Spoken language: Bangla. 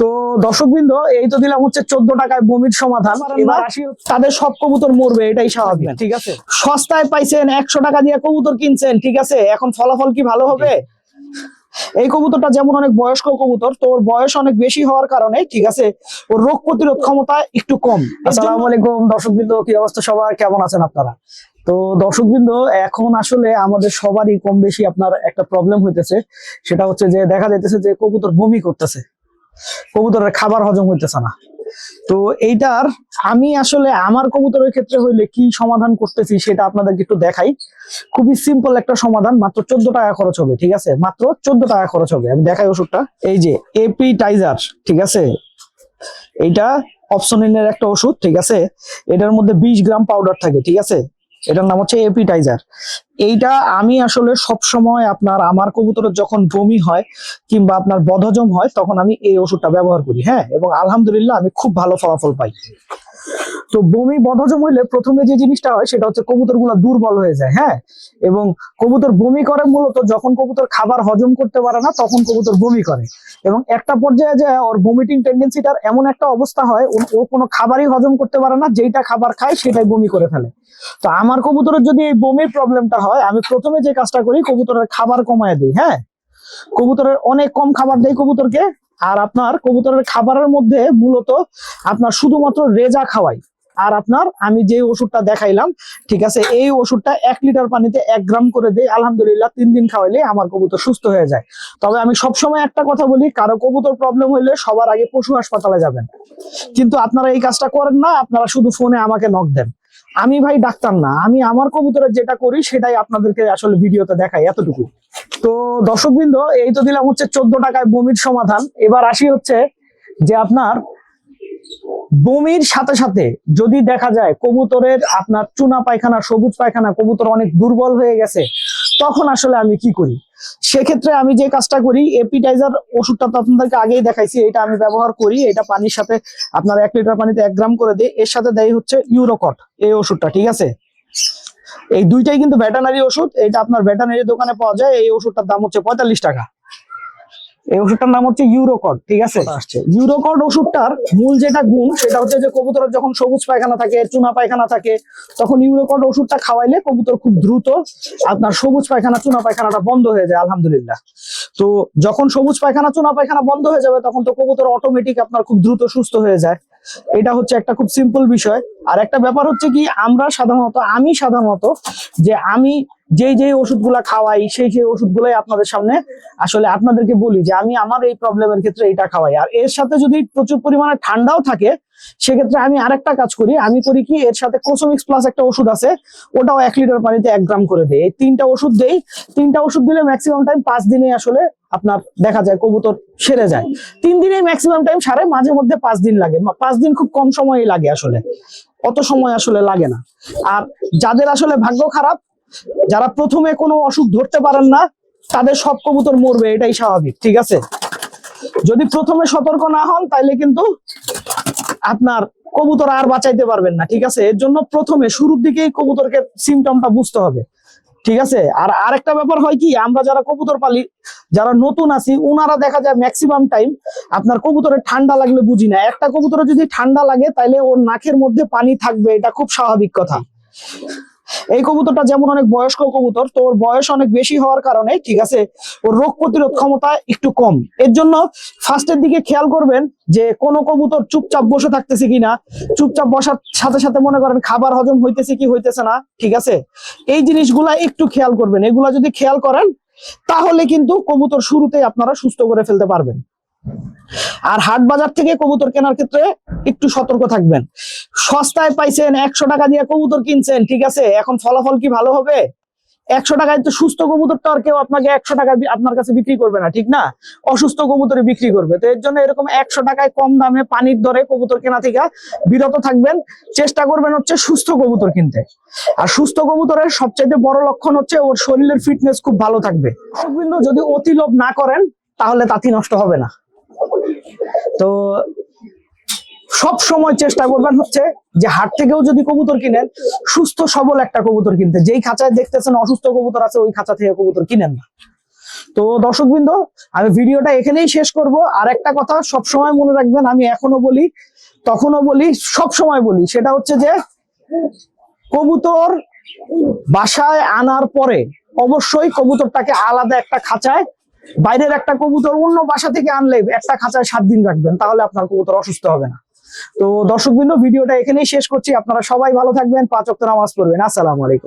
তো দর্শকবৃন্দ এই তো দিলাম হচ্ছে চোদ্দ টাকায় বমির সমাধান। এবার তাদের সব কবুতর মরবে এটাই স্বাভাবিক। ঠিক আছে। সস্তায় পাইছেন একশো টাকা দিয়ে কবুতর কিনছেন ঠিক আছে? এখন ফলাফল কি ভালো হবে? এই কবুতরটা যেমন অনেক বয়স্ক কবুতর তো ওর বয়স অনেক বেশি হওয়ার কারণে ঠিক আছে? ওর রোগ প্রতিরোধ ক্ষমতা একটু কম। আসসালামু আলাইকুম দর্শকবৃন্দ কি অবস্থা সবার? কেমন আছেন আপনারা? তো দর্শকবৃন্দ এখন আসলে আমাদের সবারই কম বেশি আপনার একটা প্রবলেম হইতেছে। সেটা হচ্ছে যে দেখা যাইতেছে যে কবুতর বমি করতেছে। কবুতরের খাবার হজম হইতেছে না। তো এইটার আমি আসলে আমার কবুতরের ক্ষেত্রে হইলে কি সমাধান করতেছি সেটা আপনাদেরকে একটু দেখাই। খুবই সিম্পল একটা সমাধান, মাত্র চোদ্দ টাকা খরচ হবে, ঠিক আছে? মাত্র চোদ্দ টাকা খরচ হবে। আমি দেখাই ওষুধটা। এই যে এপিটাইজার ঠিক আছে? এইটা অপশনিনের একটা ওষুধ, ঠিক আছে? এটার মধ্যে বিশ গ্রাম পাউডার থাকে, ঠিক আছে? এটার নাম হচ্ছে এপিটাইজার এইটা আমি আসলে সব সময় আপনার আমার কবুতরের যখন বমি হয় কিংবা আপনার বদহজম হয়, তখন আমি এই ওষুধটা ব্যবহার করি হ্যাঁ? এবং আলহামদুলিল্লাহ আমি খুব ভালো ফলাফল পাই। তো বমি বদহজম হইলে প্রথমে যে জিনিসটা হয় সেটা হচ্ছে কবুতরগুলা দুর্বল হয়ে যায় হ্যাঁ? এবং কবুতর বমি করে মূলত যখন কবুতর খাবার হজম করতে পারে না, তখন কবুতর বমি করে। এবং একটা পর্যায়ে যায় ওর ভমিটিং টেন্ডেন্সিটার এমন একটা অবস্থা হয়, ও কোনো খাবারই হজম করতে পারে না, যেইটা খাবার খায় সেটাই বমি করে ফেলে। তো আমার কবুতরের যদি এই বমির প্রবলেমটা হয়, আমি প্রথমে যে কাজটা করি, কবুতরের খাবার কমায় দিই হ্যাঁ? কবুতরের অনেক কম খাবার দেয় কবুতরকে, আর আপনার কবুতরের খাবারের মধ্যে মূলত আপনার শুধুমাত্র রেজা খাওয়াই। আর আপনার আমি যে ওষুধটা দেখাইলাম, ঠিক আছে, এই ওষুধটা এক লিটার পানিতে এক গ্রাম করে দেই, আলহামদুলিল্লাহ তিন দিন খাওয়াইলে আমার কবুতর সুস্থ হয়ে যায়। তবে আমি সবসময় একটা কথা বলি, কারও কবুতর প্রবলেম হইলে সবার আগে পশু হাসপাতালে যাবেন। কিন্তু আপনারা এই কাজটা করেন না, আপনারা শুধু ফোনে আমাকে নক দেন। আমি ভাই ডাক্তার না, আমি আমার কবুতরের যেটা করি, সেটাই আপনাদেরকে আসলে ভিডিওতে দেখাই এতটুকু। তো দর্শকবৃন্দ, এই তো দিলাম হচ্ছে চোদ্দ টাকায় বমির সমাধান। এবার আসি হচ্ছে যে আপনার বমির সাথে সাথে যদি দেখা যায় কবুতরের আপনার চুনা পায়খানা, সবুজ পায়খানা, কবুতর অনেক দুর্বল হয়ে গেছে, তখন আসলে আমি কি করি? সেক্ষেত্রে আমি যে কাজটা করি এপিটাইজার ওষুধটা তো আপনাদেরকে আগেই দেখাইছি, এটা আমি ব্যবহার করি, এটা পানির সাথে আপনার এক লিটার পানিতে এক গ্রাম করে দিই, এর সাথে দেয় হচ্ছে ইউরোকট, এই ওষুধটা, ঠিক আছে? এই দুইটাই কিন্তু ভেটানারি ওষুধ, এটা আপনার ভেটানারি দোকানে পাওয়া যায়, এই ওষুধটার দাম হচ্ছে পঁয়তাল্লিশ টাকা। এই ওষুধটার নাম হচ্ছে ইউরোকড ঠিক আছে? ইউরোকড ওষুধটার মূল যেটা গুণ সেটা হচ্ছে যে কবুতরের যখন সবুজ পায়খানা থাকে চুনা পায়খানা থাকে তখন ইউরোকড ওষুধটা খাওয়াইলে কবুতর খুব দ্রুত আপনার সবুজ পায়খানা চুনা পায়খানাটা বন্ধ হয়ে যায় আলহামদুলিল্লাহ। তো যখন সবুজ পায়খানা চুনা পায়খানা বন্ধ হয়ে যাবে তখন তো কবুতর অটোমেটিক আপনার খুব দ্রুত সুস্থ হয়ে যায়। এটা হচ্ছে একটা খুব সিম্পল বিষয়। আর একটা ব্যাপার হচ্ছে কি আমরা সাধারণত আমি সাধারণত যে আমি যেই যেই ওষুধগুলা খাওয়াই, সেই সেই ওষুধগুলাই আপনাদের সামনে আসলে আপনাদেরকে বলি যে আমি আমার এই প্রবলেমের ক্ষেত্রে এটা খাওয়াই। আর এর সাথে যদি প্রচুর পরিমাণে ঠান্ডাও থাকে, সেক্ষেত্রে আমি আরেকটা কাজ করি। আমি করি কি, এর সাথে কোসোমিক্স প্লাস একটা ওষুধ আছে, ওটাও এক লিটার পানিতে এক গ্রাম করে দেয় এই তিনটা ওষুধ দেই। তিনটা ওষুধ দিলে ম্যাক্সিমাম টাইম পাঁচ দিনে আসলে আপনার দেখা যায় কবুতর সেরে যায়। তিন দিনে ম্যাক্সিমাম টাইম সারে, মাঝে মধ্যে পাঁচ দিন লাগে। পাঁচ দিন খুব কম সময়ই লাগে আসলে। অত সময় আসলে লাগে না। আর যাদের আসলে ভাগ্য খারাপ যারা প্রথমে কোনো অসুখ ধরতে পারেন না, তাদের সব কবুতর মরবে, এটাই স্বাভাবিক, ঠিক আছে? যদি প্রথমে সতর্ক না হন, তাইলে কিন্তু আপনার কবুতর আর বাঁচাইতে পারবেন না, ঠিক আছে? এর জন্য প্রথমে শুরুর দিকেই কবুতরকে সিমটমটা বুঝতে হবে, ঠিক আছে? আর আরেকটা ব্যাপার হয় কি, আমরা যারা কবুতর পালি, যারা নতুন আছি, উনারা দেখা যায় ম্যাক্সিমাম টাইম আপনার কবুতরের ঠান্ডা লাগলে বুঝি না। একটা কবুতরে যদি ঠান্ডা লাগে, তাইলে ওর নাকের মধ্যে পানি থাকবে, এটা খুব স্বাভাবিক কথা। এই কবুতরটা যেমন অনেক বয়স্ক কবুতর, তো ওর বয়স অনেক বেশি হওয়ার কারণে, ঠিক আছে, ওর রোগ প্রতিরোধ ক্ষমতা একটু কম। এর জন্য ফার্স্টের দিকে খেয়াল করবেন যে কোন কবুতর চুপচাপ বসে থাকতেছে কিনা, চুপচাপ বসার সাথে সাথে মনে করেন খাবার হজম হইতেছে কি হইতেছে না, ঠিক আছে? এই জিনিসগুলা একটু খেয়াল করবেন। এগুলা যদি খেয়াল করেন, তাহলে কিন্তু কবুতর শুরুতেই আপনারা সুস্থ করে ফেলতে পারবেন। আর হাট বাজার থেকে কবুতর কেনার ক্ষেত্রে একটু সতর্ক থাকবেন। সস্তায় পাইছেন একশো টাকা দিয়ে কবুতর কিনছেন, ঠিক আছে? এখন ফলাফল কি ভালো হবে? একশো টাকায় তো সুস্থ কবুতর তো আর কেউ আপনাকে একশো টাকা আপনার কাছে বিক্রি করবে না, ঠিক না? অসুস্থ কবুতরে বিক্রি করবে। তো এর জন্য এরকম একশো টাকায় কম দামে পানির দরে কবুতর কেনা থেকে বিরত থাকবেন। চেষ্টা করবেন হচ্ছে সুস্থ কবুতর কিনতে। আর সুস্থ কবুতরের সবচাইতে বড় লক্ষণ হচ্ছে ওর শরীরের ফিটনেস খুব ভালো থাকবে। যদি অতি লোভ না করেন, তাহলে তাঁতি নষ্ট হবে না। তো সব সময় চেষ্টা করবেন হচ্ছে যে হাট থেকেও যদি কবুতর কিনেন, সুস্থ, সবল একটা কবুতর কিনতে। যেই খাঁচায় দেখতেছেন অসুস্থ কবুতর আছে, ওই খাঁচা থেকে কবুতর কিনেন না। তো দর্শকবৃন্দ, আমি ভিডিওটা এখানেই শেষ করব। আর একটা কথা সব সময় মনে রাখবেন, আমি এখনও বলি, তখনও বলি, সব সময় বলি, সেটা হচ্ছে যে কবুতর বাসায় আনার পরে অবশ্যই কবুতরটাকে আলাদা একটা খাঁচায় বাইরের একটা কবুতর অন্য বাসা থেকে আনলে একটা খাঁচায় সাত দিন রাখবেন, তাহলে আপনার কবুতর অসুস্থ হবে না। তো দর্শকবৃন্দ, ভিডিওটা এখানেই শেষ করছি। আপনারা সবাই ভালো থাকবেন, পাঁচ ওয়াক্ত নামাজ পড়বেন। আসসালামু আলাইকুম।